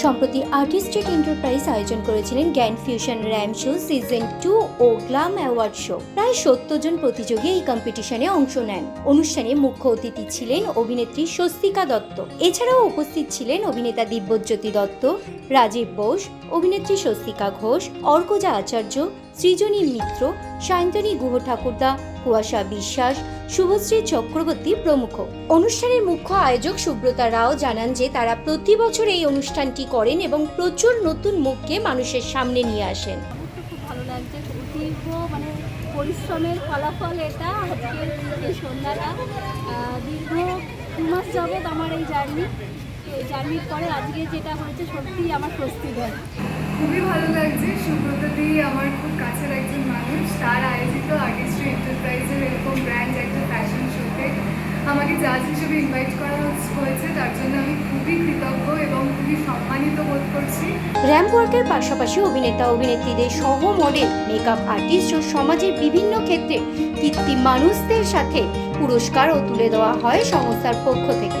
সম্প্রতি artistic enterprise আয়োজন করেছিলেন Gyan fusion ramp show season two ও গ্লাম অ্যাওয়ার্ড শো। প্রায় সত্তর জন প্রতিযোগী এই কম্পিটিশনে অংশ নেন। অনুষ্ঠানে মুখ্য অতিথি ছিলেন অভিনেত্রী স্বস্তিকা দত্ত। এছাড়াও উপস্থিত ছিলেন অভিনেতা দিব্যজ্যোতি দত্ত, রাজীব বোস, অভিনেত্রী স্বস্তিকা ঘোষ, অর্কজা আচার্য সৃজনী মিত্র সায়ন্তনী গুহ ঠাকুরদা, কুয়াশা বিশ্বাস, শুভশ্রী চক্রবর্তী প্রমুখ। অনুষ্ঠানের মুখ্য আয়োজক সুব্রতা রাও জানান যে, তারা প্রতি বছর এই অনুষ্ঠানটি করেন এবং প্রচুর নতুন মুখকে মানুষের সামনে নিয়ে আসেন। ভালো লাগছে মানে পরিশ্রমের ফলাফল এটা। আজকের সন্ধ্যাটা দীর্ঘ দু মাস যাবৎ আমার এই জার্নি জার্নির পরে আজকে যেটা হয়েছে, সত্যিই আমার স্বস্তি দেয়। খুবই ভালো লাগছে। সুব্রতদি আমার খুব কাছের একজন মানুষ। তার আয়োজিত আর্টিস্ট্রি এন্টারপ্রাইজের এরকম ব্র্যান্ড একটা ফ্যাশন শোতে আমাকে জাজ হিসেবে ইনভাইট করা হয়েছে, তার জন্য আমি খুবই কৃতজ্ঞ এবং খুবই সম্মানিত বোধ করছি। র্যাম্প ওয়ার্কের পাশাপাশি অভিনেতা, অভিনেত্রীদের সহ মডেল মেকআপ আর্টিস্ট ও সমাজের বিভিন্ন ক্ষেত্রে কীর্তি মানুষদের সাথে পুরস্কারও তুলে দেওয়া হয় সংস্থার পক্ষ থেকে।